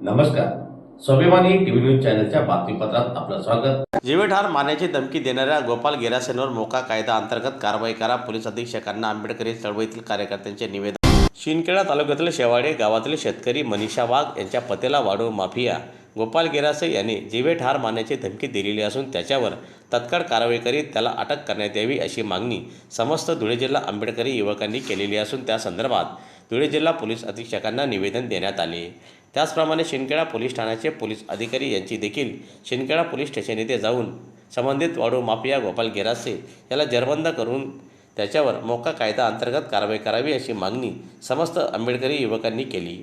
नमस्कार. स्वाभिमानी TV news चॅनलच्या बातमीपत्रात आपलं स्वागत. जीवेठार मारण्याची धमकी देणाऱ्या गोपाल गेरासेनवर मोका कायदा अंतर्गत कारवाई करा पोलीस अधीक्षकांना आंबेडकरी चळवळीतील कार्यकर्त्यांचे निवेदन. शिंदखेडा तालुक्यातील शेवाडे गावातील शेतकरी मनीषा वाघ यांच्या पतेला वाढू माफिया. गोपाल गेरासे यांनी जीवे ठार मारण्याची धमकी दिलेली असून त्याच्यावर तत्काळ कारवाई करीत त्याला अटक करण्यात यावी अशी मागणी समस्त धुळे जिल्हा आंबेडकरी युवकांनी केलेली असून त्या संदर्भात धुळे जिल्हा पोलीस अधीक्षकांना निवेदन देण्यात आले. त्याचप्रमाणे शिंदखेडा पोलीस ठाण्याचे पोलीस अधिकारी यांची देखील शिंदखेडा पोलीस स्टेशन येथे जाऊन संबंधित वाढू माफिया गोपाल गेरासे याला जरबंद करून त्याच्यावर मोका कायदा अंतर्गत कारवाई करावी अशी मागणी समस्त आंबेडकरी युवकांनी केली.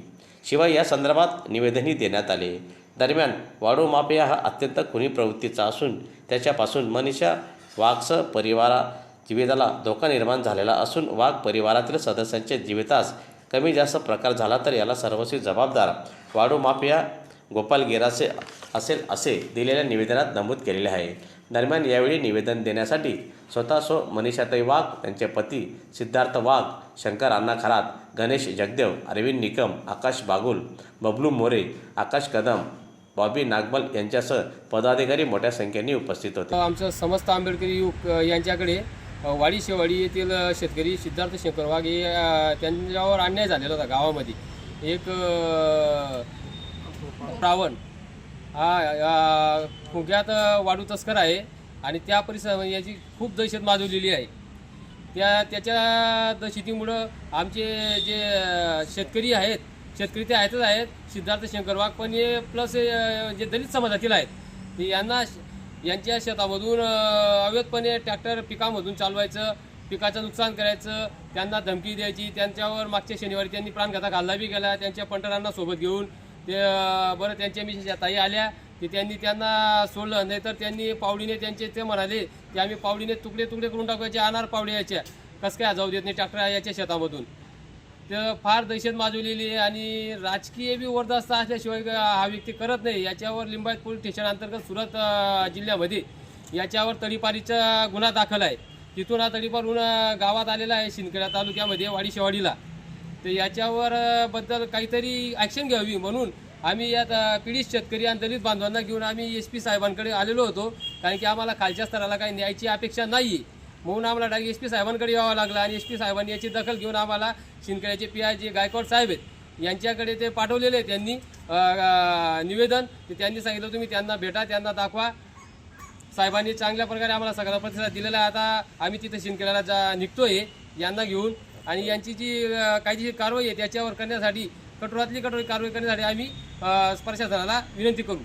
शिवाय या संदर्भात निवेदनही देण्यात आले. दरम्यान वाढू माफिया हा अत्यंत खुनी प्रवृत्तीचा असून त्याच्यापासून मनीषा वाघसह परिवारा जीविताला धोका निर्माण झालेला असून वाघ परिवारातील सदस्यांच्या जीवितास कमी जास्त प्रकार झाला तर याला सर्वस्वी जबाबदार वाडू माफिया गोपाल गिरासे असेल असे दिलेल्या निवेदनात नमूद केलेले आहे. दरम्यान यावेळी निवेदन देण्यासाठी स्वतः सो मनीषाताई वाघ त्यांचे पती सिद्धार्थ वाघ शंकर अण्णा खरात गणेश जगदेव अरविंद निकम आकाश बागुल बबलू मोरे आकाश कदम बॉबी नागबल यांच्यासह पदाधिकारी मोठ्या संख्येने उपस्थित होते. आमचं समस्त आंबेडकरी युग यांच्याकडे वाडी शेवाडी येथील शेतकरी सिद्धार्थ शंकर वाघ हे त्यांच्यावर अन्याय झालेला होता गावामध्ये. एक अ, रावण हा फुग्यात वाढू तस्कर आहे आणि त्या परिसर याची खूप दहशत माजवलेली आहे. त्या त्याच्या दहशतीमुळं आमचे जे शेतकरी आहेत शेतकरी ते आहेतच आहेत. सिद्धार्थ शंकर वाघ पण हे प्लस जे दलित समाजातील आहेत यांना यांच्या शेतामधून अवैधपणे ट्रॅक्टर पिकामधून चालवायचं पिकाचं नुकसान करायचं त्यांना धमकी द्यायची त्यांच्यावर मागच्या शनिवारी त्यांनी प्राणघातक हल्ला बी केला त्यांच्या पंटरांना सोबत घेऊन ते बरं त्यांच्या मी ताई आल्या की त्यांनी त्यांना सोडलं नाही तर त्यांनी पावडीने त्यांचे ते म्हणाले की आम्ही पावडीने तुकडे तुकडे करून टाकायचे अनार पावडी याच्या कसं काय जाऊ देत नाही ट्रॅक्टर याच्या शेतामधून? तर फार दहशत माजवलेली आहे आणि राजकीय बी वरदस्त असल्याशिवाय हा व्यक्ती करत नाही. याच्यावर लिंबायत पोलीस स्टेशन अंतर्गत सुरत जिल्ह्यामध्ये याच्यावर तडीपारीचा गुन्हा दाखल आहे. तिथून हा तडीपार गुन्हा गावात आलेला आहे शिंदखेडा तालुक्यामध्ये वाडी शेवाडीला तर याच्यावर बद्दल काहीतरी ॲक्शन घ्यावी म्हणून आम्ही यात पीडित शेतकरी आणि दलित बांधवांना घेऊन आम्ही एस पी साहेबांकडे आलेलो होतो. कारण की आम्हाला खालच्या स्तराला काही न्यायची अपेक्षा नाही म्हणून आम्हाला डायरेक्ट एस पी साहेबांकडे यावं लागलं आणि एस पी साहेबांनी याची दखल घेऊन आम्हाला शिंदखेड्याचे पी आय जे गायकवाड साहेब आहेत यांच्याकडे ते पाठवलेले आहे त्यांनी निवेदन. ते त्यांनी सांगितलं तुम्ही त्यांना भेटा त्यांना दाखवा. साहेबांनी चांगल्या प्रकारे आम्हाला सगळा प्रतिसाद दिलेला आहे. आता आम्ही तिथे शिंदखेड्याला जा निघतोय यांना घेऊन. आणि यांची जी अ, कायदेशीर कारवाई आहे त्याच्यावर करण्यासाठी कठोरातली कठोर कारवाई करण्यासाठी आम्ही प्रशासनाला विनंती करू.